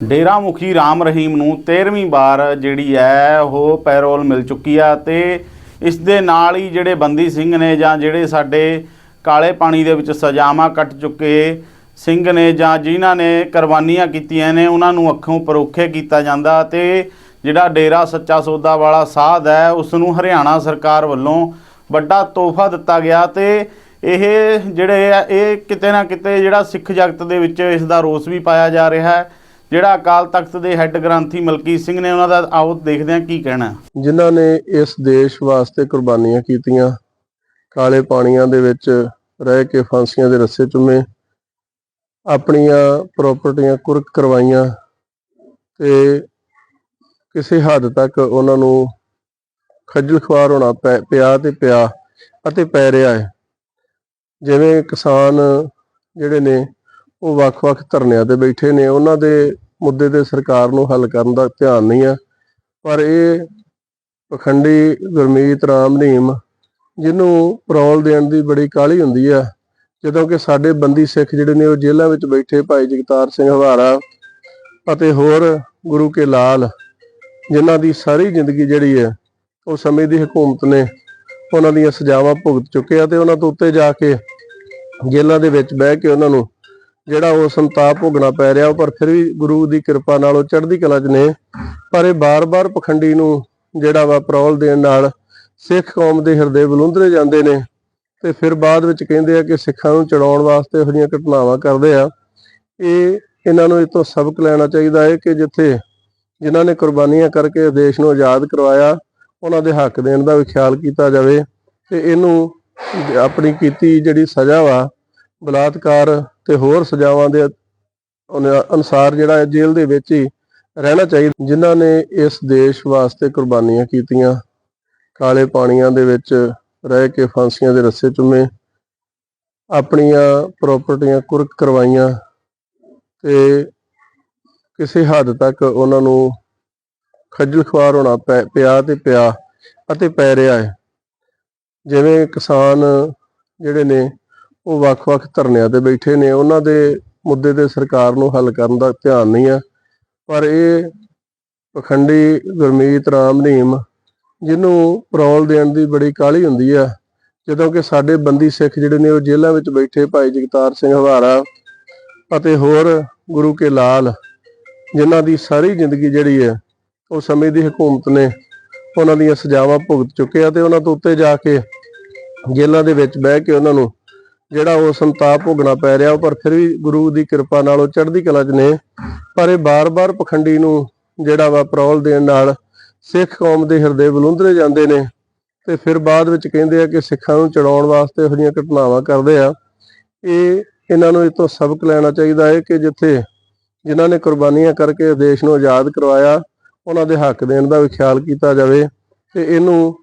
ਡੇਰਾ ਮੁਖੀ ਰਾਮ ਰਹੀਮ ਨੂੰ 13ਵੀਂ ਵਾਰ ਜਿਹੜੀ ਹੈ ਉਹ ਪੈਰੋਲ ਮਿਲ ਚੁੱਕੀ ਆ ਤੇ ਇਸ ਦੇ ਨਾਲ ਹੀ ਜਿਹੜੇ ਬੰਦੀ ਸਿੰਘ ਨੇ ਜਾਂ ਜਿਹੜੇ ਸਾਡੇ ਕਾਲੇ ਪਾਣੀ ਦੇ ਵਿੱਚ ਸਜ਼ਾਵਾਂ ਕੱਟ ਚੁੱਕੇ ਸਿੰਘ ਨੇ ਜਾਂ ਜਿਨ੍ਹਾਂ ਨੇ ਕੁਰਬਾਨੀਆਂ ਕੀਤੀਆਂ ਨੇ, ਉਹਨਾਂ ਨੂੰ ਅੱਖੋਂ ਪਰੋਖੇ ਕੀਤਾ ਜਾਂਦਾ ਤੇ ਜਿਹੜਾ ਡੇਰਾ ਸੱਚਾ ਸੌਦਾ ਵਾਲਾ ਸਾਧ ਹੈ, ਉਸ ਨੂੰ ਹਰਿਆਣਾ ਸਰਕਾਰ ਵੱਲੋਂ ਵੱਡਾ ਤੋਹਫਾ ਦਿੱਤਾ ਗਿਆ ਤੇ ਇਹ ਜਿਹੜੇ ਇਹ ਕਿਤੇ ਨਾ ਕਿਤੇ ਜਿਹੜਾ ਸਿੱਖ ਜਗਤ ਦੇ ਵਿੱਚ ਇਸ ਦਾ ਰੋਸ ਵੀ ਪਾਇਆ ਜਾ ਰਿਹਾ ਹੈ। ਜਿਹੜਾ ਅਕਾਲ ਤਖਤ ਦੇ ਹੈੱਡ ਗ੍ਰੰਥੀ ਮਲਕੀਤ ਸਿੰਘ ਨੇ ਉਹਨਾਂ ਦਾ, ਆਓ ਦੇਖਦੇ ਹਾਂ ਕੀ ਕਹਿਣਾ ਹੈ। ਜਿਨ੍ਹਾਂ ਨੇ ਇਸ ਦੇਸ਼ ਵਾਸਤੇ ਕੁਰਬਾਨੀਆਂ ਕੀਤੀਆਂ, ਕਾਲੇ ਪਾਣੀਆਂ ਦੇ ਵਿੱਚ ਰਹਿ ਕੇ ਫਾਂਸੀਆਂ ਦੇ ਰੱਸੇ ਚੁੰਮੇ, ਆਪਣੀਆਂ ਪ੍ਰਾਪਰਟੀਆਂ ਕੁਰਕ ਕਰਵਾਈਆਂ ਤੇ ਕਿਸੇ ਹੱਦ ਤੱਕ ਉਹਨਾਂ ਨੂੰ ਖੱਜਲ ਖੁਆਰ ਹੋਣਾ ਪੈ- ਪਿਆ ਤੇ ਪਿਆ ਅਤੇ ਪੈ ਰਿਹਾ ਹੈ ਜਿਵੇਂ ਕਿਸਾਨ ਜਿਹੜੇ ਨੇ ਉਹ ਵੱਖ-ਵੱਖ ਧਰਨਿਆਂ ਤੇ ਬੈਠੇ ਨੇ, ਉਹਨਾਂ ਦੇ ਮੁੱਦੇ ਤੇ ਸਰਕਾਰ ਨੂੰ ਹੱਲ ਕਰਨ ਦਾ ਧਿਆਨ ਨਹੀਂ ਆ। ਪਰ ਇਹ ਪਖੰਡੀ ਗੁਰਮੀਤ ਰਾਮ ਨੀਮ, ਜਿਹਨੂੰ ਪਰੌਲ ਦੇਣ ਦੀ ਬੜੀ ਕਾਹਲੀ ਹੁੰਦੀ ਆ, ਜਦੋਂ ਕਿ ਸਾਡੇ ਬੰਦੀ ਸਿੱਖ ਜਿਹੜੇ ਨੇ ਉਹ ਜੇਲ੍ਹਾਂ ਵਿੱਚ ਬੈਠੇ, ਭਾਈ ਜਗਤਾਰ ਸਿੰਘ ਹਵਾਰਾ ਅਤੇ ਹੋਰ ਗੁਰੂ ਕੇ ਲਾਲ, ਜਿਨ੍ਹਾਂ ਦੀ ਸਾਰੀ ਜ਼ਿੰਦਗੀ ਜਿਹੜੀ ਹੈ ਉਹ ਸਮੇਂ ਦੀ ਹਕੂਮਤ ਨੇ, ਉਹਨਾਂ ਦੀਆਂ ਸਜ਼ਾਵਾਂ ਭੁਗਤ ਚੁੱਕੇ ਆ ਤੇ ਉਹਨਾਂ ਤੋਂ ਉੱਤੇ ਜਾ ਕੇ ਜੇਲ੍ਹਾਂ ਦੇ ਵਿੱਚ ਬਹਿ ਕੇ ਉਹਨਾਂ ਨੂੰ ਜਿਹੜਾ ਉਹ ਸੰਤਾਪ ਭੋਗਣਾ ਪੈ ਰਿਹਾ ਪਰ ਫਿਰ ਵੀ ਗੁਰੂ ਦੀ ਕਿਰਪਾ ਨਾਲ ਉਹ ਚੜ੍ਹਦੀ ਕਲਾ 'ਚ ਨੇ। ਪਰ ਇਹ ਬਾਰ-ਬਾਰ ਪਖੰਡੀ ਨੂੰ ਜਿਹੜਾ ਵਾ ਪ੍ਰੌਲ ਦੇਣ ਨਾਲ ਸਿੱਖ ਕੌਮ ਦੇ ਹਿਰਦੇ ਬਲੁੰਦਰੇ ਜਾਂਦੇ ਨੇ ਤੇ ਫਿਰ ਬਾਅਦ ਵਿੱਚ ਕਹਿੰਦੇ ਆ ਕਿ ਸਿੱਖਾਂ ਨੂੰ ਚੜਾਉਣ ਵਾਸਤੇ ਇਹੋ ਜਿਹੀਆਂ ਘਟਨਾਵਾਂ ਕਰਦੇ ਆ। ਇਹ ਇਹਨਾਂ ਨੂੰ ਇਹ ਤੋਂ ਸਬਕ ਲੈਣਾ ਚਾਹੀਦਾ ਹੈ ਕਿ ਜਿੱਥੇ ਜਿਨ੍ਹਾਂ ਨੇ ਕੁਰਬਾਨੀਆਂ ਕਰਕੇ ਦੇਸ਼ ਨੂੰ ਆਜ਼ਾਦ ਕਰਵਾਇਆ, ਉਹਨਾਂ ਦੇ ਹੱਕ ਦੇਣ ਦਾ ਵੀ ਖਿਆਲ ਕੀਤਾ ਜਾਵੇ ਤੇ ਇਹਨੂੰ ਆਪਣੀ ਕੀਤੀ ਜਿਹੜੀ ਸਜ਼ਾ ਵਾ, ਬਲਾਤਕਾਰ ਤੇ ਹੋਰ ਸਜ਼ਾਵਾਂ ਦੇ ਅਨੁਸਾਰ ਜਿਹੜਾ ਜੇਲ੍ਹ ਦੇ ਵਿੱਚ ਹੀ ਰਹਿਣਾ ਚਾਹੀਦਾ। ਜਿਨ੍ਹਾਂ ਨੇ ਇਸ ਦੇਸ਼ ਵਾਸਤੇ ਕੁਰਬਾਨੀਆਂ ਕੀਤੀਆਂ, ਕਾਲੇ ਪਾਣੀਆਂ ਦੇ ਵਿੱਚ ਰਹਿ ਕੇ ਫਾਂਸੀਆਂ ਦੇ ਰੱਸੇ ਚੁੰਮੇ, ਆਪਣੀਆਂ ਪ੍ਰਾਪਰਟੀਆਂ ਕੁਰਕ ਕਰਵਾਈਆਂ ਤੇ ਕਿਸੇ ਹੱਦ ਤੱਕ ਉਹਨਾਂ ਨੂੰ ਖੱਜਲ ਖੁਆਰ ਹੋਣਾ ਪੈ- ਪਿਆ ਤੇ ਪਿਆ ਅਤੇ ਪੈ ਰਿਹਾ ਹੈ। ਜਿਵੇਂ ਕਿਸਾਨ ਜਿਹੜੇ ਨੇ ਉਹ ਵੱਖ-ਵੱਖ ਧਰਨਿਆਂ ਤੇ ਬੈਠੇ ਨੇ। ਉਹਨਾਂ ਦੇ ਮੁੱਦੇ ਤੇ ਸਰਕਾਰ ਨੂੰ ਹੱਲ ਕਰਨ ਦਾ ਧਿਆਨ ਨਹੀਂ ਆ। ਪਰ ਇਹ ਪਖੰਡੀ ਗੁਰਮੀਤ ਰਾਮ ਨੀਮ, ਜਿਹਨੂੰ ਪਰੌਲ ਦੇਣ ਦੀ ਬੜੀ ਕਾਹਲੀ ਹੁੰਦੀ ਆ, ਜਦੋਂ ਕਿ ਸਾਡੇ ਬੰਦੀ ਸਿੱਖ ਜਿਹੜੇ ਨੇ ਉਹ ਜੇਲ੍ਹਾਂ ਵਿੱਚ ਬੈਠੇ, ਭਾਈ ਜਗਤਾਰ ਸਿੰਘ ਹਵਾਰਾ ਅਤੇ ਹੋਰ ਗੁਰੂ ਕੇ ਲਾਲ, ਜਿਨ੍ਹਾਂ ਦੀ ਸਾਰੀ ਜ਼ਿੰਦਗੀ ਜਿਹੜੀ ਹੈ ਉਹ ਸਮੇਂ ਦੀ ਹਕੂਮਤ ਨੇ, ਉਹਨਾਂ ਦੀਆਂ ਸਜ਼ਾਵਾਂ ਭੁਗਤ ਚੁੱਕੇ ਆ ਤੇ ਉਹਨਾਂ ਤੋਂ ਉੱਤੇ ਜਾ ਕੇ ਜੇਲ੍ਹਾਂ ਦੇ ਵਿੱਚ ਬਹਿ ਕੇ ਉਹਨਾਂ ਨੂੰ ਜਿਹੜਾ ਉਹ ਸੰਤਾਪ ਭੋਗਣਾ ਪੈ ਰਿਹਾ ਪਰ ਫਿਰ ਵੀ ਗੁਰੂ ਦੀ ਕਿਰਪਾ ਨਾਲ ਉਹ ਚੜ੍ਹਦੀ ਕਲਾ 'ਚ ਨੇ। ਪਰ ਇਹ ਬਾਰ-ਬਾਰ ਪਖੰਡੀ ਨੂੰ ਜਿਹੜਾ ਵਾ ਪ੍ਰੌਲ ਦੇਣ ਨਾਲ ਸਿੱਖ ਕੌਮ ਦੇ ਹਿਰਦੇ ਬਲੁੰਦਰੇ ਜਾਂਦੇ ਨੇ ਤੇ ਫਿਰ ਬਾਅਦ ਵਿੱਚ ਕਹਿੰਦੇ ਆ ਕਿ ਸਿੱਖਾਂ ਨੂੰ ਚੜਾਉਣ ਵਾਸਤੇ ਇਹੋ ਜਿਹੀਆਂ ਘਟਨਾਵਾਂ ਕਰਦੇ ਆ। ਇਹ ਇਹਨਾਂ ਨੂੰ ਇਹ ਤੋਂ ਸਬਕ ਲੈਣਾ ਚਾਹੀਦਾ ਹੈ ਕਿ ਜਿੱਥੇ ਜਿਨ੍ਹਾਂ ਨੇ ਕੁਰਬਾਨੀਆਂ ਕਰਕੇ ਦੇਸ਼ ਨੂੰ ਆਜ਼ਾਦ ਕਰਵਾਇਆ, ਉਹਨਾਂ ਦੇ ਹੱਕ ਦੇਣ ਦਾ ਵੀ ਖਿਆਲ ਕੀਤਾ ਜਾਵੇ ਤੇ ਇਹਨੂੰ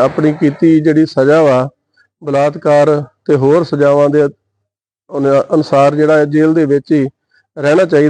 ਆਪਣੀ ਕੀਤੀ ਜਿਹੜੀ ਸਜ਼ਾ ਵਾ ਬਲਾਤਕਾਰ ਤੇ ਹੋਰ ਸਜ਼ਾਵਾਂ ਦੇ ਅਨੁਸਾਰ ਜਿਹੜਾ ਜੇਲ੍ਹ ਦੇ ਵਿੱਚ ਹੀ ਰਹਿਣਾ ਚਾਹੀਦਾ